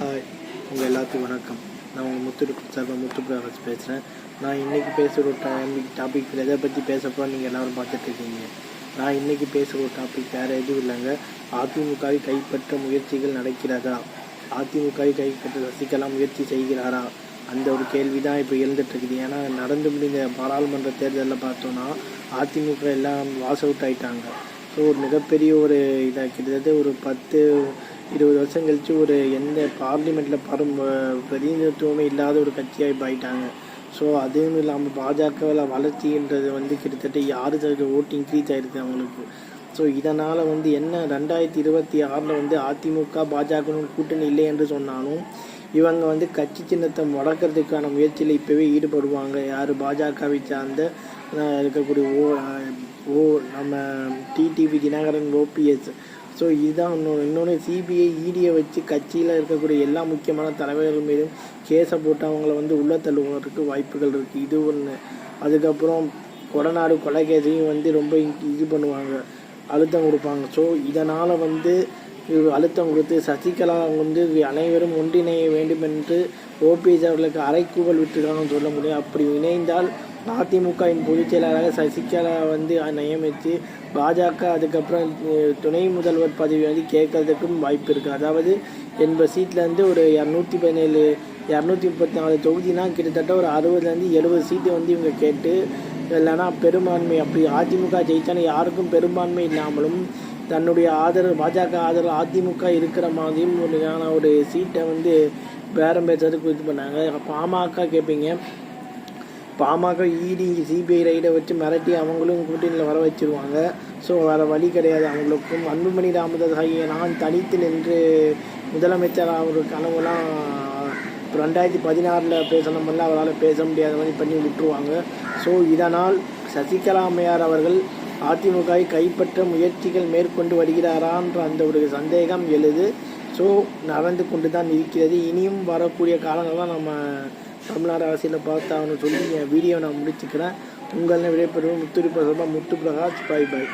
Hi உங்கள் எல்லாத்துக்கும் வணக்கம். நான் உங்கள் முத்து சார்பாக முத்து பிரகாஷ் பேசுகிறேன் நான் இன்றைக்கி பேசுகிற ஒரு டாபிக் டாபிக் எதை பற்றி பேசப்போ நீங்கள் எல்லோரும் பார்த்துட்ருக்கீங்க நான் இன்றைக்கி பேசுகிற ஒரு டாபிக் வேறு எதுவும் இல்லைங்க. அதிமுகவை கைப்பற்ற முயற்சிகள் நடக்கிறதா அதிமுகவை கைப்பற்ற சசிகலா முயற்சி செய்கிறாரா? அந்த ஒரு கேள்வி தான் இப்போ இருந்துகிட்ருக்குது ஏன்னா நடந்து முடிந்த பாராளுமன்ற தேர்தலில் பார்த்தோன்னா அதிமுக எல்லாம் வாஸ் அவுட் ஆயிட்டாங்க. ஸோ ஒரு மிகப்பெரிய ஒரு இதாக கிட்டத்தட்ட ஒரு பத்து இருபது வருஷம் கழித்து ஒரு எந்த பார்லிமெண்ட்டில் பரும் பிரதிநிதித்துவமே இல்லாத ஒரு கட்சியாக இப்போ ஆயிட்டாங்க ஸோ அதுவும் இல்லாமல் பாஜகவில் வளர்ச்சின்றது வந்து கிட்டத்தட்ட யாரு சதவீத ஓட்டு இன்க்ரீஸ் ஆகிருக்கு அவங்களுக்கு. ஸோ இதனால் வந்து என்ன ரெண்டாயிரத்தி இருபத்தி ஆறில் வந்து அதிமுக பாஜக கூட்டணி இல்லை என்று சொன்னாலும் இவங்க வந்து கட்சி சின்னத்தை முடக்கிறதுக்கான முயற்சியில் இப்போவே ஈடுபடுவாங்க. யார்? பாஜகவை சார்ந்த இருக்கக்கூடிய ஓ ஓ நம்ம டிடிவி தினகரன் ஓபிஎஸ் ஸோ இதுதான் இன்னொன்று இன்னொன்று சிபிஐ இடியை வச்சு கட்சியில் இருக்கக்கூடிய எல்லா முக்கியமான தலைவர்கள் மீதும் கேஸை போட்டு அவங்கள வந்து உள்ள தள்ளுவதற்கு வாய்ப்புகள் இருக்குது இது ஒன்று அதுக்கப்புறம் கொடநாடு கொலை கேஸையும் வந்து ரொம்ப இது பண்ணுவாங்க. அழுத்தம் கொடுப்பாங்க. ஸோ இதனால் வந்து அழுத்தம் கொடுத்து சசிகலா வந்து அனைவரும் ஒன்றிணைய வேண்டும் என்று ஓபிஎஸ் அவர்களுக்கு அரைக்கூவல் விட்டுருக்காங்கன்னு சொல்ல முடியும். அப்படி இணைந்தால் அதிமுகவின் பொதுச் செயலாளராக சசிகலா வந்து நியமித்து பாஜக அதுக்கப்புறம் துணை முதல்வர் பதவி வந்து கேட்கறதுக்கும் வாய்ப்பு இருக்குது அதாவது எண்பது சீட்லேருந்து ஒரு இரநூத்தி பதினேழு இரநூத்தி முப்பத்தி நாலு தொகுதினா கிட்டத்தட்ட ஒரு அறுபதுலேருந்து எழுபது சீட்டு வந்து இவங்க கேட்டு இல்லைன்னா பெரும்பான்மை அப்படி அதிமுக ஜெயிச்சாலும் யாருக்கும் பெரும்பான்மை இல்லாமலும் தன்னுடைய ஆதரவு பாஜக ஆதரவு அதிமுக இருக்கிற மாதிரியும் ஒரு ஒரு சீட்டை வந்து பேரம் பேசுறதுக்கு இது பண்ணாங்க. பாமக கேட்பீங்க பாமக இடி சிபிஐ ரைடை வச்சு மிரட்டி அவங்களும் கூட்டணியில் வர வச்சிருவாங்க. ஸோ வேறு வழி கிடையாது அவங்களுக்கும். அன்புமணி ராமதாஸ் ஆகிய நான் தனித்து நின்று முதலமைச்சர் அவர் கனவுலாம் இப்போ ரெண்டாயிரத்தி பதினாறில் பேசணும்ல அவரால் பேச முடியாத மாதிரி பண்ணி விட்டுருவாங்க. ஸோ இதனால் சசிகலா அம்மையார் அவர்கள் அதிமுகவை கைப்பற்ற முயற்சிகள் மேற்கொண்டு வருகிறாரான்ற அந்த ஒரு சந்தேகம் எழுது. ஸோ நடந்து கொண்டு தான் இருக்கிறது. இனியும் வரக்கூடிய காலங்கள்லாம் நம்ம தமிழ்நாடு அரசியலில் பார்த்தாங்கன்னு சொல்லி என் வீடியோ நான் முடிச்சுக்கிறேன். உங்களில் விடைபெறும் முத்துரி பிரசபா முத்து பிரகாஷ் பாய் பாய்